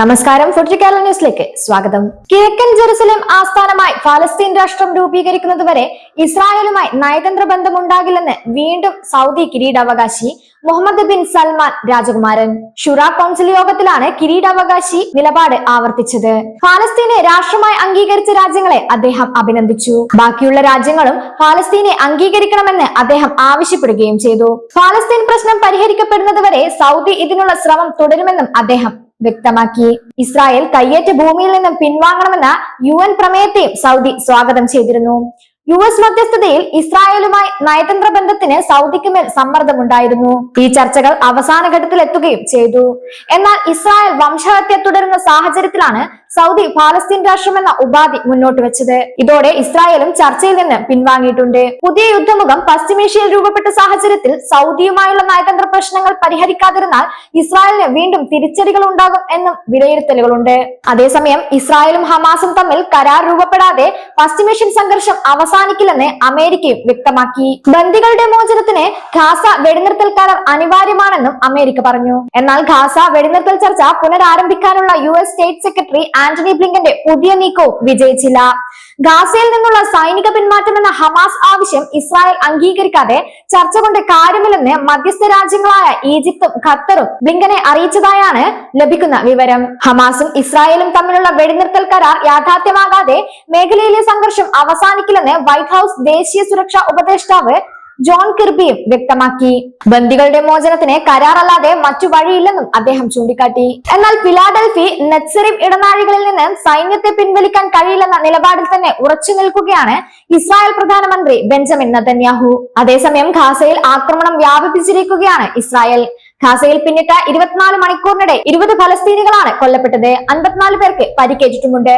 നമസ്കാരം. ഫുഡ് കേരള ന്യൂസിലേക്ക് സ്വാഗതം. കിഴക്കൻ ജെറുസലേം ആസ്ഥാനമായി ഫലസ്തീൻ രാഷ്ട്രം രൂപീകരിക്കുന്നതുവരെ ഇസ്രായേലുമായി നയതന്ത്ര ബന്ധം ഉണ്ടാകില്ലെന്ന് വീണ്ടും സൗദി കിരീടാവകാശി മുഹമ്മദ് ബിൻ സൽമാൻ രാജകുമാരൻ. ഷുറ കൗൺസിൽ യോഗത്തിലാണ് കിരീടാവകാശി നിലപാട് ആവർത്തിച്ചത്. ഫലസ്തീനെ രാഷ്ട്രമായി അംഗീകരിച്ച രാജ്യങ്ങളെ അദ്ദേഹം അഭിനന്ദിച്ചു. ബാക്കിയുള്ള രാജ്യങ്ങളും ഫലസ്തീനെ അംഗീകരിക്കണമെന്ന് അദ്ദേഹം ആവശ്യപ്പെടുകയും ചെയ്തു. ഫലസ്തീൻ പ്രശ്നം പരിഹരിക്കപ്പെടുന്നതുവരെ സൗദി ഇതിനുള്ള ശ്രമം തുടരുമെന്നും അദ്ദേഹം വ്യക്തമാക്കി. ഇസ്രായേൽ കയ്യേറ്റ ഭൂമിയിൽ നിന്നും പിൻവാങ്ങണമെന്ന യു എൻ പ്രമേയത്തെയും സൗദി സ്വാഗതം ചെയ്തിരുന്നു. യു എസ് മധ്യസ്ഥതയിൽ ഇസ്രായേലുമായി നയതന്ത്ര ബന്ധത്തിന് സൗദിക്ക് മേൽ സമ്മർദ്ദമുണ്ടായിരുന്നു. ഈ ചർച്ചകൾ അവസാന ഘട്ടത്തിൽ എത്തുകയും ചെയ്തു. എന്നാൽ ഇസ്രായേൽ വംശഹത്യ തുടരുന്ന സാഹചര്യത്തിലാണ് സൗദി പാലസ്തീൻ രാഷ്ട്രമെന്ന ഉപാധി മുന്നോട്ട് വെച്ചത്. ഇതോടെ ഇസ്രായേലും ചർച്ചയിൽ നിന്ന് പിൻവാങ്ങിയിട്ടുണ്ട്. പുതിയ യുദ്ധമുഖം പശ്ചിമേഷ്യയിൽ രൂപപ്പെട്ട സാഹചര്യത്തിൽ സൗദിയുമായുള്ള നയതന്ത്ര പ്രശ്നങ്ങൾ പരിഹരിക്കാതിരുന്നാൽ ഇസ്രായേലിന് വീണ്ടും തിരിച്ചടികൾ ഉണ്ടാകും എന്നും വിലയിരുത്തലുകളുണ്ട്. അതേസമയം ഇസ്രായേലും ഹമാസും തമ്മിൽ കരാർ രൂപപ്പെടാതെ പശ്ചിമേഷ്യൻ സംഘർഷം അവസാനിക്കില്ലെന്ന് അമേരിക്കയും വ്യക്തമാക്കി. ബന്ദികളുടെ മോചനത്തിന് ഖാസ വെടിനിർത്തൽ കരാർ അനിവാര്യമാണെന്നും അമേരിക്ക പറഞ്ഞു. എന്നാൽ ഖാസ വെടിനിർത്തൽ ചർച്ച പുനരാരംഭിക്കാനുള്ള U S state secretary Antony ബ്ലിങ്കന്റെ പുതിയ നീക്കവും വിജയിച്ചില്ല. ഗാസയിൽ നിന്നുള്ള സൈനിക പിന്മാറ്റം എന്ന ഹമാസ് ആവശ്യം ഇസ്രായേൽ അംഗീകരിക്കാതെ ചർച്ച കൊണ്ട് കാര്യമില്ലെന്ന് മധ്യസ്ഥ രാജ്യങ്ങളായ ഈജിപ്തും ഖത്തറും ബ്ലിങ്കനെ അറിയിച്ചതായാണ് ലഭിക്കുന്ന വിവരം. ഹമാസും ഇസ്രായേലും തമ്മിലുള്ള വെടിനിർത്തൽ കരാർ യാഥാർത്ഥ്യമാകാതെ മേഖലയിലെ സംഘർഷം അവസാനിക്കില്ലെന്ന് വൈറ്റ് ഹൌസ് ദേശീയ സുരക്ഷാ ഉപദേഷ്ടാവ് ജോൺ കിർബിയും വ്യക്തമാക്കി. ബന്ദികളുടെ മോചനത്തിന് കരാറല്ലാതെ മറ്റു വഴിയില്ലെന്നും അദ്ദേഹം ചൂണ്ടിക്കാട്ടി. എന്നാൽ ഫിലാഡൽഫി നെറ്റ്സറിം ഇടനാഴികളിൽ നിന്ന് സൈന്യത്തെ പിൻവലിക്കാൻ കഴിയില്ലെന്ന നിലപാടിൽ തന്നെ ഉറച്ചു നിൽക്കുകയാണ് ഇസ്രായേൽ പ്രധാനമന്ത്രി ബെഞ്ചമിൻ നതന്യാഹു. അതേസമയം ഖാസയിൽ ആക്രമണം വ്യാപിപ്പിച്ചിരിക്കുകയാണ് ഇസ്രായേൽ. ഖാസയിൽ പിന്നിട്ട ഇരുപത്തിനാല് മണിക്കൂറിനിടെ ഇരുപത് ഫലസ്തീനികളാണ് കൊല്ലപ്പെട്ടത്. അൻപത്തിനാല് പേർക്ക് പരിക്കേറ്റിട്ടുമുണ്ട്.